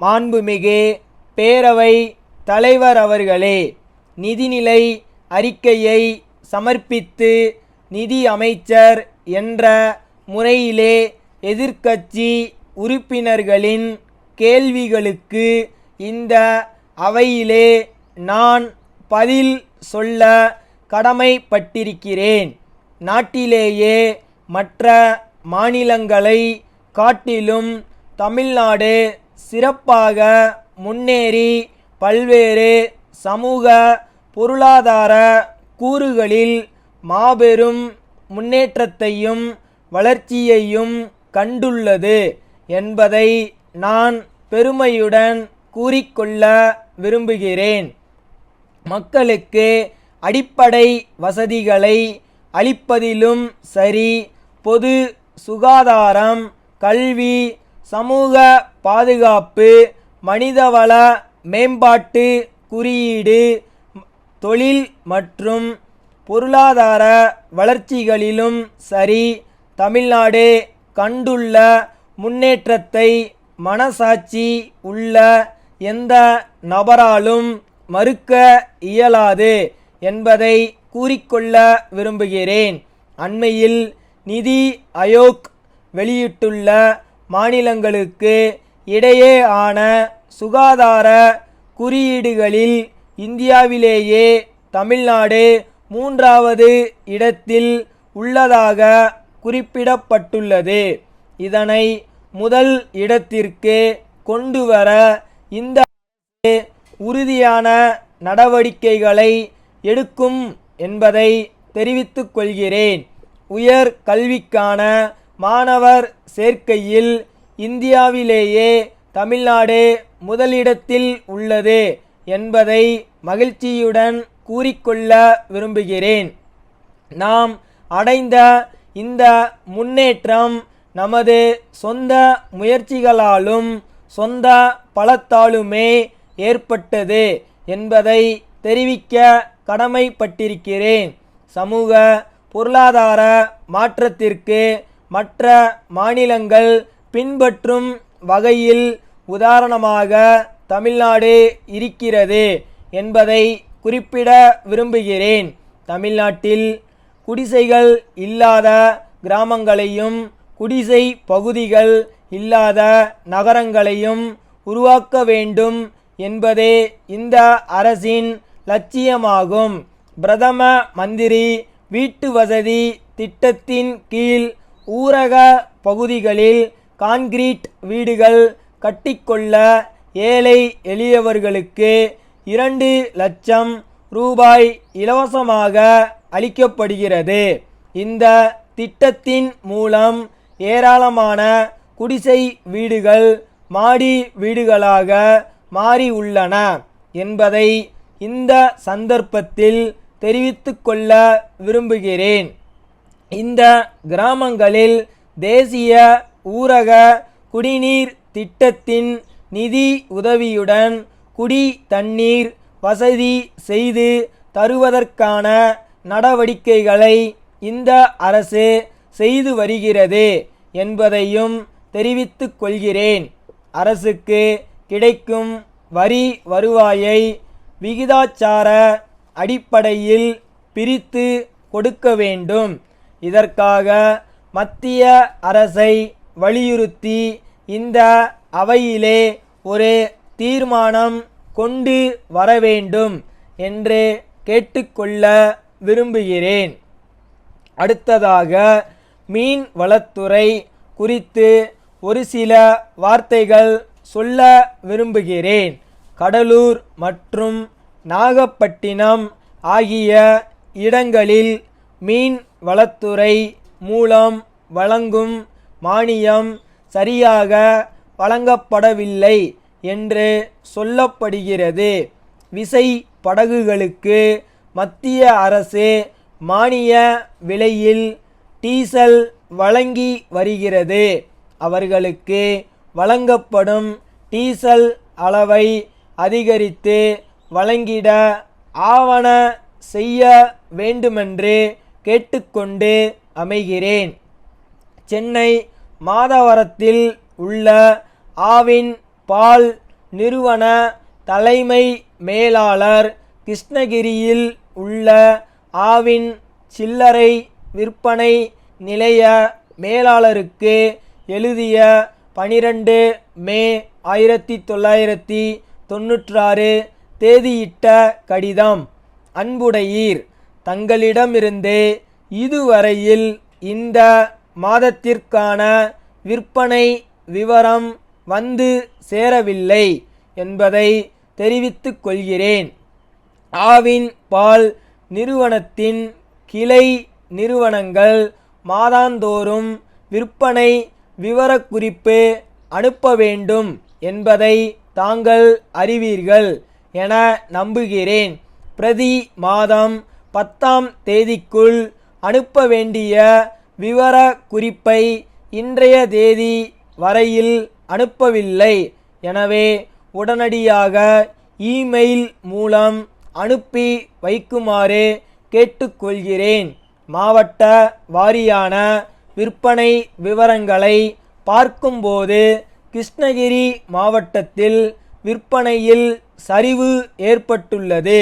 மாண்புமிகு பேரவை தலைவர் அவர்களே நிதிநிலை அறிக்கையை சமர்ப்பித்து நிதி அமைச்சர் என்ற முறையிலே எதிர்க்கட்சி உறுப்பினர்களின் கேள்விகளுக்கு இந்த அவையிலே நான் பதில் சொல்ல கடமைப்பட்டிருக்கிறேன். நாட்டிலேயே மற்ற மாநிலங்களை காட்டிலும் தமிழ்நாடு சிறப்பாக முன்னேறி பல்வேறு சமூக பொருளாதார கூறுகளில் மாபெரும் முன்னேற்றத்தையும் வளர்ச்சியையும் கண்டுள்ளது என்பதை நான் பெருமையுடன் கூறிக்கொள்ள விரும்புகிறேன். மக்களுக்கு அடிப்படை வசதிகளை அளிப்பதிலும் சரி பொது சுகாதாரம் கல்வி சமூக பாதுகாப்பு மனிதவள மேம்பாட்டு குறியீடு தொழில் மற்றும் பொருளாதார வளர்ச்சிகளிலும் சரி தமிழ்நாடு கண்டுள்ள முன்னேற்றத்தை மனசாட்சி உள்ள எந்த நபராலும் மறுக்க இயலாது என்பதை கூறிக்கொள்ள விரும்புகிறேன். அண்மையில் நிதி ஆயோக் வெளியிட்டுள்ள மாநிலங்களுக்கு இடையே ஆன சுகாதார குறியீடுகளில் இந்தியாவிலேயே தமிழ்நாடு மூன்றாவது இடத்தில் உள்ளதாக குறிப்பிடப்பட்டுள்ளது. இதனை முதல் இடத்திற்கு கொண்டுவர இந்த உறுதியான நடவடிக்கைகளை எடுக்கும் என்பதை தெரிவித்துக் கொள்கிறேன். உயர் கல்விக்கான மாணவர் சேர்க்கையில் இந்தியாவிலேயே தமிழ்நாடு முதலிடத்தில் உள்ளது என்பதை மகிழ்ச்சியுடன் கூறிக்கொள்ள விரும்புகிறேன். நாம் அடைந்த இந்த முன்னேற்றம் நமது சொந்த முயற்சிகளாலும் சொந்த பலத்தாலுமே ஏற்பட்டது என்பதை தெரிவிக்க கடமைப்பட்டிருக்கிறேன். சமூக பொருளாதார மாற்றத்திற்கு மற்ற மாநிலங்கள் பின்பற்றும் வகையில் உதாரணமாக தமிழ்நாடு இருக்கிறது என்பதை குறிப்பிட விரும்புகிறேன். தமிழ்நாட்டில் குடிசைகள் இல்லாத கிராமங்களையும் குடிசை பகுதிகள் இல்லாத நகரங்களையும் உருவாக்க வேண்டும் என்பதே இந்த அரசின் லட்சியமாகும். பிரதம மந்திரி வீட்டு வசதி திட்டத்தின் கீழ் ஊரக பகுதிகளில் கான்கிரீட் வீடுகள் கட்டிக்கொள்ள ஏழை எளியவர்களுக்கு இரண்டு லட்சம் ரூபாய் இலவசமாக அளிக்கப்படுகிறது. இந்த திட்டத்தின் மூலம் ஏராளமான குடிசை வீடுகள் மாடி வீடுகளாக மாறி உள்ளன என்பதை இந்த சந்தர்ப்பத்தில் தெரிவித்து கொள்ள விரும்புகிறேன். இந்த கிராமங்களில் தேசிய ஊரக குடிநீர் திட்டத்தின் நிதி உதவியுடன் குடி தண்ணீர் வசதி செய்து தருவதற்கான நடவடிக்கைகளை இந்த அரசு செய்து வருகிறது என்பதையும் தெரிவித்து கொள்கிறேன். அரசுக்கு கிடைக்கும் வரி வருவாயை விகிதாச்சார அடிப்படையில் பிரித்து கொடுக்க வேண்டும். இதற்காக மத்திய அரசை வலியுறுத்தி இந்த அவையிலே ஒரு தீர்மானம் கொண்டு வர வேண்டும் என்று கேட்டுக்கொள்ள விரும்புகிறேன். அடுத்ததாக மீன் வளத்துறை குறித்து ஒரு சில வார்த்தைகள் சொல்ல விரும்புகிறேன். கடலூர் மற்றும் நாகப்பட்டினம் ஆகிய இடங்களில் மீன் வளத்துறை மூலம் வழங்கும் மானியம் சரியாக வழங்கப்படவில்லை என்று சொல்லப்படுகிறது. விசை படகுகளுக்கு மத்திய அரசு மானிய விலையில் டீசல் வழங்கி வருகிறது. அவர்களுக்கு வழங்கப்படும் டீசல் அளவை அதிகரித்து வழங்கிட ஆவண செய்ய வேண்டுமென்று கேட்டுக்கொண்டு அமைகிறேன். சென்னை மாதவரத்தில் உள்ள ஆவின் பால் நிறுவன தலைமை மேலாளர் கிருஷ்ணகிரியில் உள்ள ஆவின் சில்லறை விற்பனை நிலைய மேலாளருக்கு எழுதிய பனிரெண்டு மே ஆயிரத்தி தொள்ளாயிரத்தி தொன்னூற்றாறு தேதியிட்ட கடிதம். அன்புடையீர். தங்களிடமிருந்து இதுவரையில் இந்த மாதத்திற்கான விற்பனை விவரம் வந்து சேரவில்லை என்பதை தெரிவித்துக் கொள்கிறேன். ஆவின் பால் நிறுவனத்தின் கிளை நிறுவனங்கள் மாதாந்தோறும் விற்பனை விவரக்குறிப்பு அனுப்ப வேண்டும் என்பதை தாங்கள் அறிவீர்கள் என நம்புகிறேன். பிரதி மாதம் பத்தாம் தேதிக்குள் அனுப்ப வேண்டிய விவர குறிப்பை இன்றைய தேதி வரையில் அனுப்பவில்லை. எனவே உடனடியாக இமெயில் மூலம் அனுப்பி வைக்குமாறு கேட்டுக்கொள்கிறேன். மாவட்ட வாரியான விற்பனை விவரங்களை பார்க்கும்போது கிருஷ்ணகிரி மாவட்டத்தில் விற்பனையில் சரிவு ஏற்பட்டுள்ளது.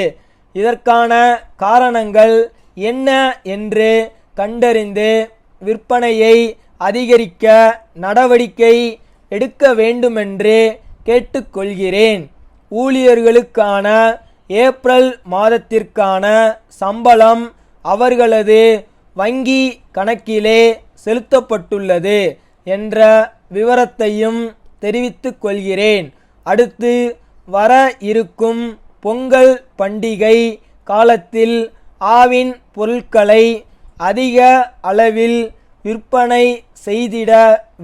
இதற்கான காரணங்கள் என்ன என்று கண்டறிந்து விற்பனையை அதிகரிக்க நடவடிக்கை எடுக்க வேண்டுமென்று கேட்டுக்கொள்கிறேன். ஊழியர்களுக்கான ஏப்ரல் மாதத்திற்கான சம்பளம் அவர்களது வங்கி கணக்கிலே செலுத்தப்பட்டுள்ளது என்ற விவரத்தையும் தெரிவித்துக் கொள்கிறேன். அடுத்து வர இருக்கும் பொங்கல் பண்டிகை காலத்தில் ஆவின் பொருட்களை அதிக அளவில் விற்பனை செய்திட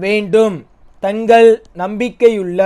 வேண்டும். தங்கள் நம்பிக்கையுள்ள